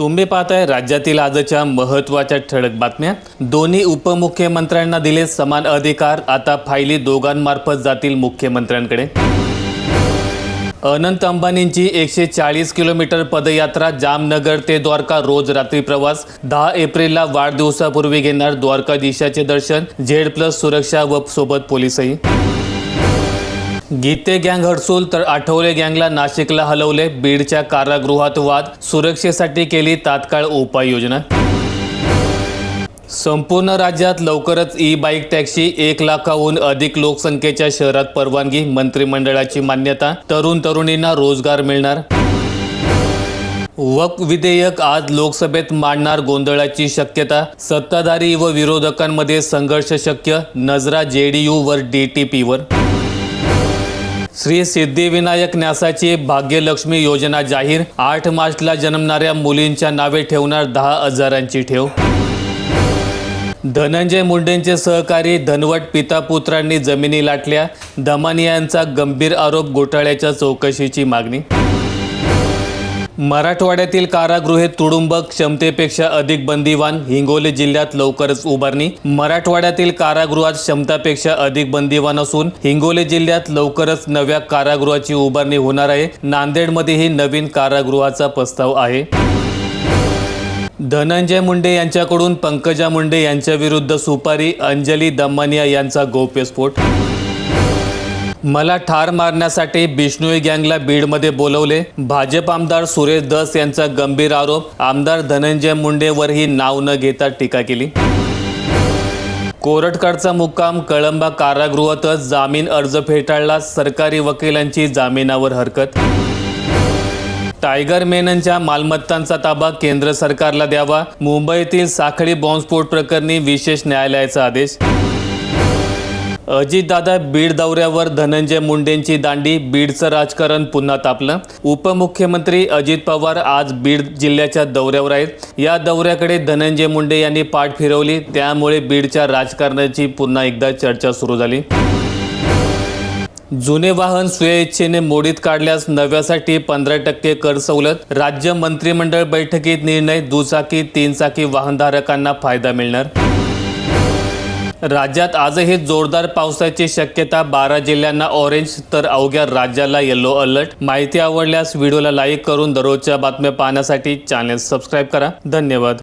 तुम्ही पाहताय राज्यातील आजच्या महत्त्वाच्या ठळक बातम्या. दोन्ही उपमुख्यमंत्र्यांना दिले समान अधिकार. आता फायली दोघांमार्फत जातील मुख्यमंत्र्यांकडे. अनंत अंबानींची एकशे चाळीस किलोमीटर पदयात्रा जामनगर ते द्वारका रोज रात्री प्रवास. दहा एप्रिलला वाढदिवसापूर्वी घेणार द्वारकाधीशाचे दर्शन. झेड प्लस सुरक्षा व सोबत पोलीसही. गीते गँग हडसूल तर आठवले गँगला नाशिकला हलवले बीडच्या कारागृहात वाद सुरक्षेसाठी केली तात्काळ उपाययोजना. संपूर्ण राज्यात लवकरच ई बाईक टॅक्सी एक लाखाहून अधिक लोकसंख्येच्या शहरात परवानगी मंत्रिमंडळाची मान्यता तरुण तरुणींना रोजगार मिळणार. वक विधेयक आज लोकसभेत मांडणार गोंधळाची शक्यता सत्ताधारी व विरोधकांमध्ये संघर्ष शक्य नजरा जेडीयू वर पीवर श्री सिद्धिविनायक न्यासाची भाग्यलक्ष्मी योजना जाहीर. आठ मार्चला जन्मणाऱ्या मुलींच्या नावे ठेवणार दहा हजारांची ठेव. धनंजय मुंडेंचे सहकारी धनवट पिता पुत्रांनी जमिनी लाटल्या. दमानियांचा गंभीर आरोप घोटाळ्याच्या चौकशीची मागणी. मराठवाड्यातील कारागृहे तुडुंब क्षमतेपेक्षा अधिक बंदिवान हिंगोली जिल्ह्यात लवकरच उभारणी. मराठवाड्यातील कारागृहात क्षमतापेक्षा अधिक बंदिवान असून हिंगोली जिल्ह्यात लवकरच नव्या कारागृहाची उभारणी होणार आहे. नांदेडमध्येही नवीन कारागृहाचा प्रस्ताव आहे. धनंजय मुंडे यांच्याकडून पंकजा मुंडे यांच्याविरुद्ध सुपारी अंजली दमानिया यांचा गौप्यस्फोट मला ठार मारण्यासाठी बिष्णोई गँगला बीडमध्ये बोलवले. भाजप आमदार सुरेश दस यांचा गंभीर आरोप. आमदार धनंजय मुंडेवरही नाव न घेता टीका केली. कोरटकडचा मुक्काम कळंबा कारागृहातच जामीन अर्ज फेटाळला सरकारी वकिलांची जामिनावर हरकत. टायगर मेननच्या मालमत्तांचा ताबा केंद्र सरकारला द्यावा. मुंबईतील साखळी बॉम्बस्फोट प्रकरणी विशेष न्यायालयाचा आदेश. अजितदादा बीड दौऱ्यावर धनंजय मुंडेंची दांडी बीडचं राजकारण पुन्हा तापलं. उपमुख्यमंत्री अजित पवार आज बीड जिल्ह्याच्या दौऱ्यावर आहेत. या दौऱ्याकडे धनंजय मुंडे यांनी पाठ फिरवली. त्यामुळे बीडच्या राजकारणाची पुन्हा एकदा चर्चा सुरू झाली. जुने वाहन स्वेच्छेने मोडीत काढल्यास नव्यासाठी पंधरा टक्के कर सवलत. राज्य मंत्रिमंडळ बैठकीत निर्णय दुचाकी तीन चाकी वाहनधारकांना फायदा मिळणार. राज्यात आजही जोरदार पावसाची शक्यता बारा जिल्ह्यांना ऑरेंज तर अवघ्या राज्याला येलो अलर्ट माहिती आवडल्यास व्हिडिओला लाईक करून दररोजच्या बातम्या पाहण्यासाठी चॅनेल सबस्क्राईब करा. धन्यवाद.